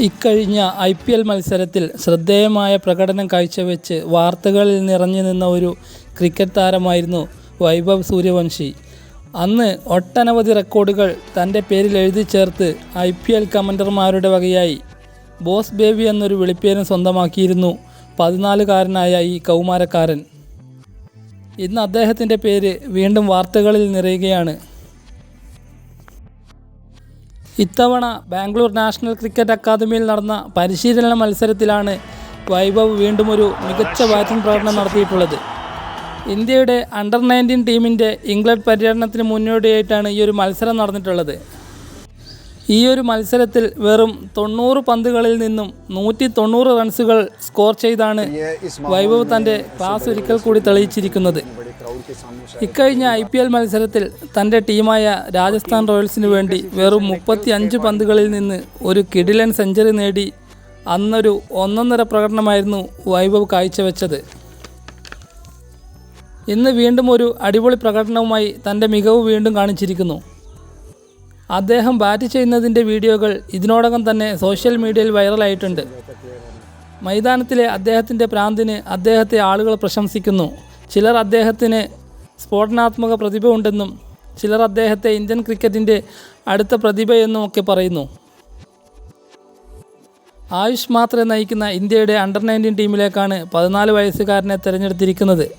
ഇക്കഴിഞ്ഞ I P L മത്സരത്തിൽ ശ്രദ്ധേയമായ പ്രകടനം കാഴ്ചവെച്ച് വാർത്തകളിൽ നിറഞ്ഞു നിന്ന ഒരു ക്രിക്കറ്റ് താരമായിരുന്നു വൈഭവ് സൂര്യവംശി. അന്ന് ഒട്ടനവധി റെക്കോർഡുകൾ തന്റെ പേരിൽ എഴുതി ചേർത്ത് ഐ പി എൽ കമൻഡർമാരുടെ വകയായി. ബോസ് ബേബി എന്നൊരു വിളിപ്പേരും സ്വന്തമാക്കിയിരുന്നു പതിനാലുകാരനായ ഈ കൗമാരക്കാരൻ. ഇന്ന് അദ്ദേഹത്തിന്റെ പേര് വീണ്ടും വാർത്തകളിൽ നിറയുകയാണ്. ഇത്തവണ ബാംഗ്ലൂർ നാഷണൽ ക്രിക്കറ്റ് അക്കാദമിയിൽ നടന്ന പരിശീലന മത്സരത്തിലാണ് വൈഭവ് വീണ്ടും ഒരു മികച്ച ബാറ്റിംഗ് പ്രകടനം നടത്തിയിട്ടുള്ളത്. ഇന്ത്യയുടെ അണ്ടർ നയന്റീൻ ടീമിന്റെ ഇംഗ്ലണ്ട് പര്യടനത്തിന് മുന്നോടിയായിട്ടാണ് ഈ ഒരു മത്സരം നടന്നിട്ടുള്ളത്. ഈ ഒരു മത്സരത്തിൽ വെറും തൊണ്ണൂറ് പന്തുകളിൽ നിന്നും നൂറ്റി തൊണ്ണൂറ് റൺസുകൾ സ്കോർ ചെയ്താണ് വൈഭവ് തന്റെ ക്ലാസ് ഒരിക്കൽ കൂടി തെളിയിച്ചിരിക്കുന്നത്. ഇക്കഴിഞ്ഞ ഐ പി എൽ മത്സരത്തിൽ തന്റെ ടീമായ രാജസ്ഥാൻ റോയൽസിന് വേണ്ടി വെറും മുപ്പത്തി അഞ്ച് പന്തുകളിൽ നിന്ന് ഒരു കിടിലൻ സെഞ്ചുറി നേടി അന്നൊരു ഒന്നൊന്നര പ്രകടനമായിരുന്നു വൈഭവ് കാഴ്ചവെച്ചത്. ഇന്ന് വീണ്ടും ഒരു അടിപൊളി പ്രകടനവുമായി തന്റെ മികവ് വീണ്ടും കാണിച്ചിരിക്കുന്നു. അദ്ദേഹം ബാറ്റ് ചെയ്യുന്നതിന്റെ വീഡിയോകൾ ഇതിനോടകം തന്നെ സോഷ്യൽ മീഡിയയിൽ വൈറലായിട്ടുണ്ട്. മൈതാനത്തിലെ അദ്ദേഹത്തിന്റെ പ്രാന്തിന് അദ്ദേഹത്തെ ആളുകൾ പ്രശംസിക്കുന്നു. ചിലർ അദ്ദേഹത്തിന് സ്ഫോടനാത്മക പ്രതിഭ ഉണ്ടെന്നും ചിലർ അദ്ദേഹത്തെ ഇന്ത്യൻ ക്രിക്കറ്റിന്റെ അടുത്ത പ്രതിഭയെന്നും ഒക്കെ പറയുന്നു. ആയുഷ് മാത്രെ നയിക്കുന്ന ഇന്ത്യയുടെ അണ്ടർ നയന്റീൻ ടീമിലേക്കാണ് പതിനാല് വയസ്സുകാരനെ തിരഞ്ഞെടുത്തിരിക്കുന്നത്.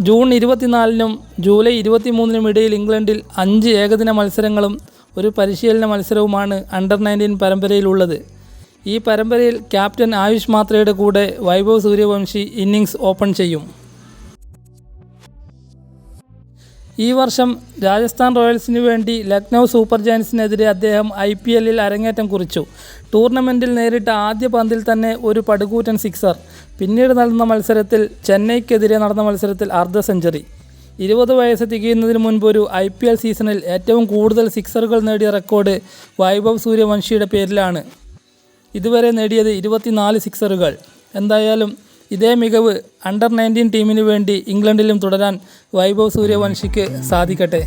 ജൂൺ ഇരുപത്തിനാലിനും ജൂലൈ ഇരുപത്തിമൂന്നിനും ഇടയിൽ ഇംഗ്ലണ്ടിൽ അഞ്ച് ഏകദിന മത്സരങ്ങളും ഒരു പരിശീലന മത്സരവുമാണ് അണ്ടർ നയന്റീൻ പരമ്പരയിലുള്ളത്. ഈ പരമ്പരയിൽ ക്യാപ്റ്റൻ ആയുഷ് മാത്രയുടെ കൂടെ വൈഭവ് സൂര്യവംശി ഇന്നിങ്സ് ഓപ്പൺ ചെയ്യും. ഈ വർഷം രാജസ്ഥാൻ റോയൽസിന് വേണ്ടി ലക്നൗ സൂപ്പർ ജയൻസിനെതിരെ അദ്ദേഹം ഐ പി എല്ലിൽ അരങ്ങേറ്റം കുറിച്ചു. ടൂർണമെന്റിൽ നേരിട്ട ആദ്യ പന്തിൽ തന്നെ ഒരു പടുകൂറ്റൻ സിക്സർ. പിന്നീട് നടന്ന മത്സരത്തിൽ ചെന്നൈക്കെതിരെ നടന്ന മത്സരത്തിൽ അർദ്ധ സെഞ്ചുറി. ഇരുപത് വയസ്സ് തികയുന്നതിന് മുൻപ് ഒരു ഐ പി എൽ സീസണിൽ ഏറ്റവും കൂടുതൽ സിക്സറുകൾ നേടിയ റെക്കോർഡ് വൈഭവ് സൂര്യവംശിയുടെ പേരിലാണ്. ഇതുവരെ നേടിയത് ഇരുപത്തിനാല് സിക്സറുകൾ. എന്തായാലും ഇതേ മികവ് അണ്ടർ നയന്റീൻ ടീമിന് വേണ്ടി ഇംഗ്ലണ്ടിലും തുടരാൻ വൈഭവ് സൂര്യവംശിക്ക് സാധിക്കട്ടെ.